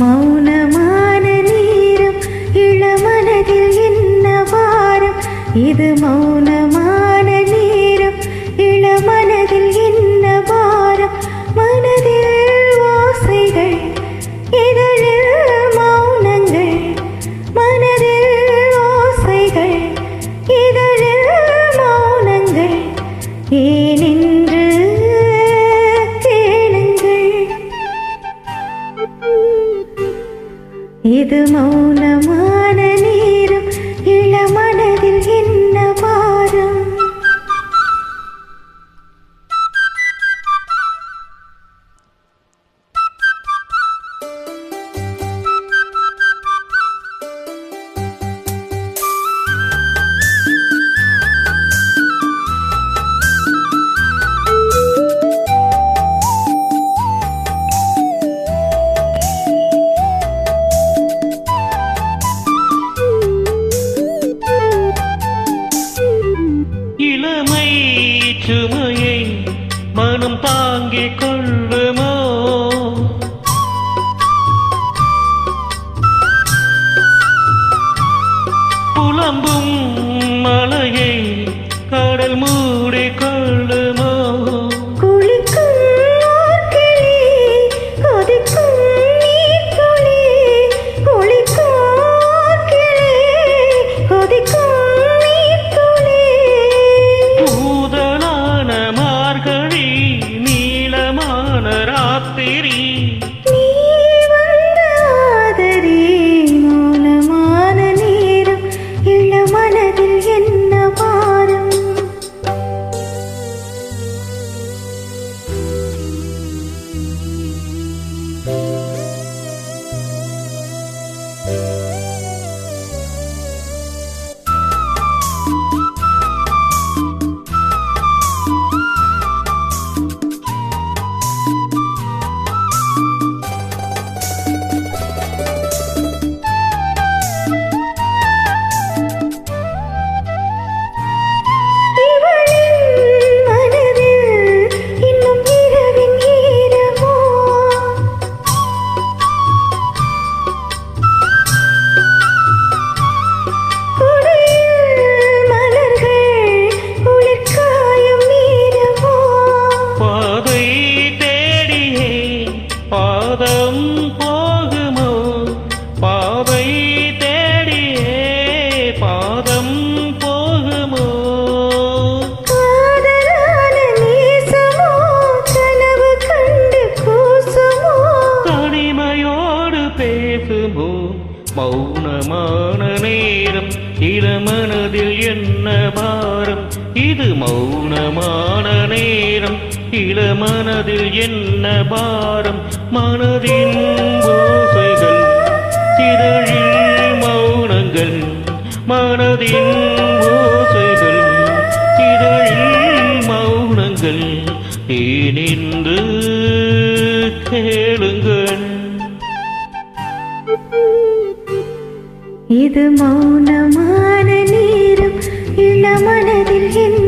மௌனமான நேரம் இளமனதில் என்ன வாரம். இது மௌன இது மௌனமா? சுமையை மனம் தாங்கிக் கொள்ளுமா? Música மௌனமான நேரம் இளமனதில் என்ன பாரம்? இது மௌனமான நேரம் இளமனதில் என்ன பாரம்? மனதின் ஓசைகள் சிதழில் மௌனங்கள் மனதின் ஓசைகள் சிதழில் மௌனங்கள் இனிந்து கேளுங்கள். இது மௌனமான நேரம் இளமனதில் என்